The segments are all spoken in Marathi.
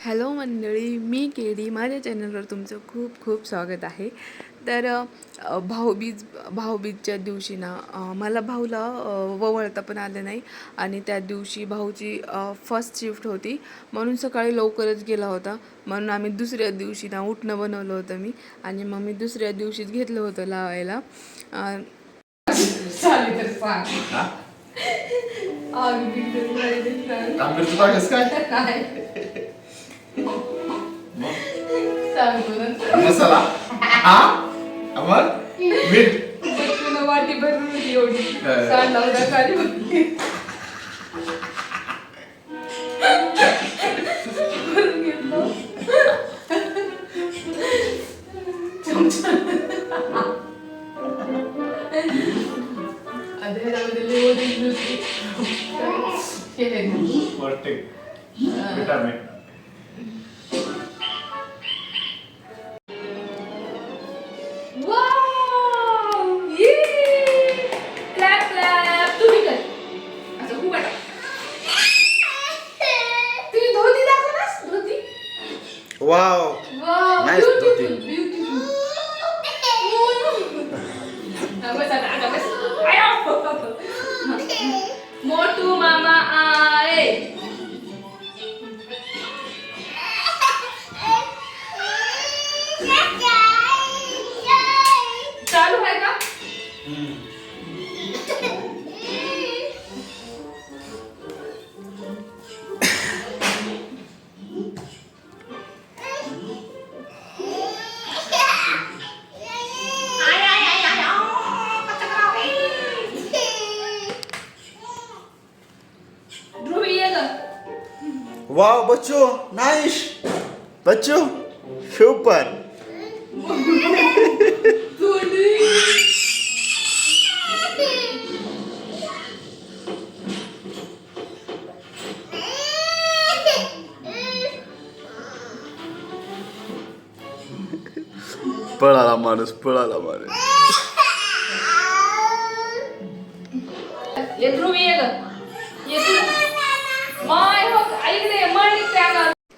हॅलो मंडळी मी केडी. माझ्या चॅनलवर तुमचं खूप खूप स्वागत आहे. तर भाऊबीज भाऊबीजच्या दिवशी ना मला भाऊला ववळता पण आलं नाही आणि त्या दिवशी भाऊची फर्स्ट शिफ्ट होती. म्हणून सकाळी लवकरच गेला होता. म्हणून आम्ही दुसऱ्या दिवशी ना उठणं बनवलं होतं मी आणि मग मी दुसऱ्या दिवशीच घेतलं होतं लावायला. अ, मसाला हा अमर मीठ बच्चूनं वाटी भरून होती एवढी काय? सांडला होता खाली भरून घेतलं. आता ह्याच्यामध्ये लय वजन होती. हे आहे ना. Perfect vitamin Wow. Wow. Nice beautiful, dhoti. beautiful. Ayo. Mama. Uh, वाह बच्चो नाइस बच्चो Super. Put out the my put out the my.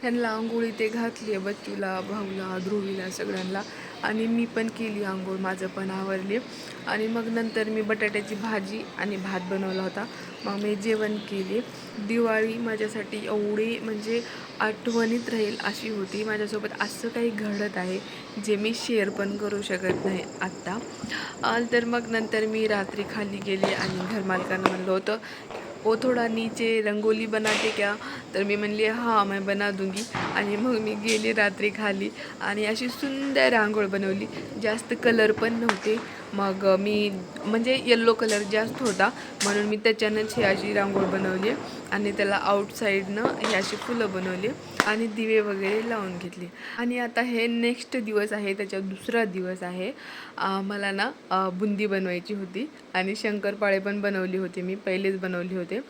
ह्यांना आंघोळी ते घातली बच्चूला भाऊला ध्रुवीला सगळ्यांना. आणि मी पण केली आंघोळ माझं पण आवरले. आणि मग नंतर मी बटाट्याची भाजी आणि भात बनवला होता. मग मी जेवण केले. दिवाळी माझ्यासाठी एवढी म्हणजे आठवणीत राहील अशी होती. माझ्यासोबत असं काही घडत आहे जे मी शेअर पण करू शकत नाही आत्ता. तर मग नंतर मी रात्री खाली गेले आणि घरमालकांना म्हणलं होतं वो थोड़ा नीचे रंगोली बनाते क्या? तर मी म्हणले हां मैं बना दूंगी. आणि मग मी गेली रात्री खाली आणि अशी सुंदर रांगोळ बनवली. जास्त कलर पण नव्हते. मग मी म्हणजे येल्लो कलर जास्त होता. म्हणून मी त्याच्यानंच ही अशी रांगोळ बनवली. आणि त्याला आउटसाईडनं ही अशी फुलं बनवली आणि दिवे वगैरे लावून घेतले. आणि आता हे नेक्स्ट दिवस आहे त्याच्या दुसरा दिवस आहे. मला ना बुंदी बनवायची होती आणि शंकरपाळे पण बनवली होती मी पहिलेच बनवली होते.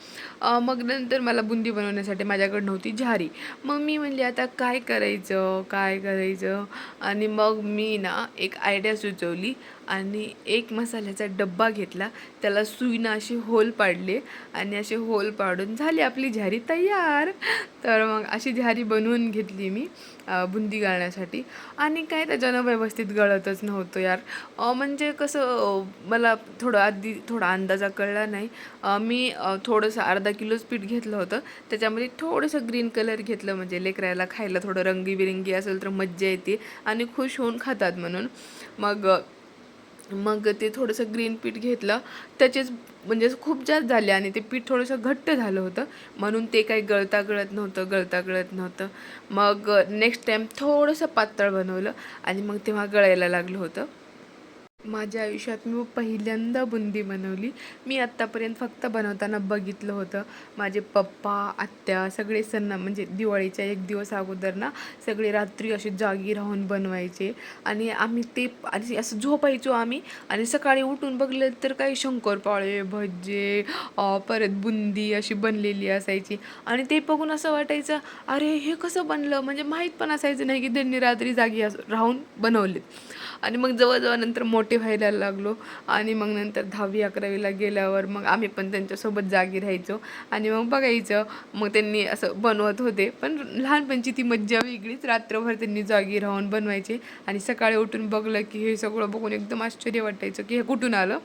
मग नंतर मला बुंदी बनवण्यासाठी माझ्याकडे नव्हती झारी. मग मी म्हणली आता काय करायचं? काय करायचं? आणि मग मी ना एक आयडिया सुचवली. आणि एक मसाल्याचा डब्बा घेतला. त्याला सुईनं अशी होल पाडले आणि असे होल पाडून झाली आपली झारी तयार. तर मग अशी झारी बनवून घेतली मी बुंदी गाळण्यासाठी आणि काय त्याच्यानं व्यवस्थित गळतच नव्हतं यार. म्हणजे कसं मला थोडं आधी थोडा अंदाजा कळला नाही. मी थोडंसं अर्धा किलोच पीठ घेतलं होतं. त्याच्यामध्ये थोडंसं ग्रीन कलर घेतलं म्हणजे लेकरायला खायला थोडं रंगीबिरंगी असेल तर मज्जा येते आणि खुश होऊन खातात म्हणून. मग मग ते थोडंसं ग्रीन पीठ घेतलं. त्याचेच म्हणजे खूप जास्त झाले आणि ते पीठ थोडंसं घट्ट झालं होतं. म्हणून ते काही गळता गळत नव्हतं गळता गळत नव्हतं. मग नेक्स्ट टाईम थोडंसं पातळ बनवलं आणि मग तेव्हा गळायला लागलं होतं. माझ्या आयुष्यात मी पहिल्यांदा बुंदी बनवली. मी आत्तापर्यंत फक्त बनवताना बघितलं होतं. माझे पप्पा आत्या सगळे सण म्हणजे दिवाळीच्या एक दिवस अगोदर ना सगळे रात्री असे जागी राहून बनवायचे. आणि आम्ही ते आणि असं झोपायचो आम्ही. आणि सकाळी उठून बघलं तर काही शंकरपाळे भजे परत बुंदी अशी बनलेली असायची. आणि ते बघून असं वाटायचं अरे हे कसं बनलं? म्हणजे माहीत पण असायचं नाही की त्यांनी रात्री जागी राहून बनवलेत. आणि मग जवळजवळ नंतर मोठे मोठे व्हायला लागलो. आणि मग नंतर दहावी अकरावीला गेल्यावर मग आम्ही पण त्यांच्यासोबत जागी राहायचो. आणि मग बघायचं मग त्यांनी असं बनवत होते. पण लहानपणची ती मज्जा वेगळीच. रात्रभर त्यांनी जागी राहून बनवायचे. आणि सकाळी उठून बघलं की हे सगळं बघून एकदम आश्चर्य वाटायचं की हे कुठून आलं.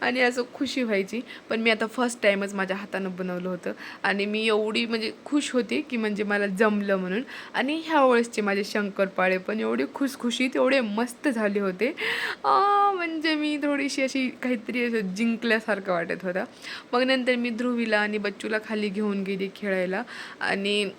आणि असं खुशी व्हायची. पण मी आता फर्स्ट टाईमच माझ्या हातानं बनवलं होतं. आणि मी एवढी म्हणजे खुश होते की म्हणजे मला जमलं म्हणून. आणि ह्या वेळेसचे माझे शंकरपाळे पण एवढे खुसखुशीत एवढे मस्त झाले होते. आ, म्हणजे मी थोडीशी अशी काहीतरी असं जिंकल्यासारखं वाटत होतं. मग नंतर मी ध्रुवीला आणि बच्चूला खाली घेऊन गेली खेळायला. आणि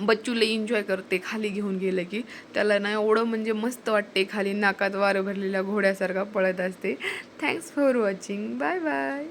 बच्चूला एन्जॉय करते खाली घेऊन गेलं की. त्याला ना एवढं म्हणजे मस्त वाटते खाली नाकात वारं भरलेल्या घोड्यासारखा पळत असते. Thanks for watching bye bye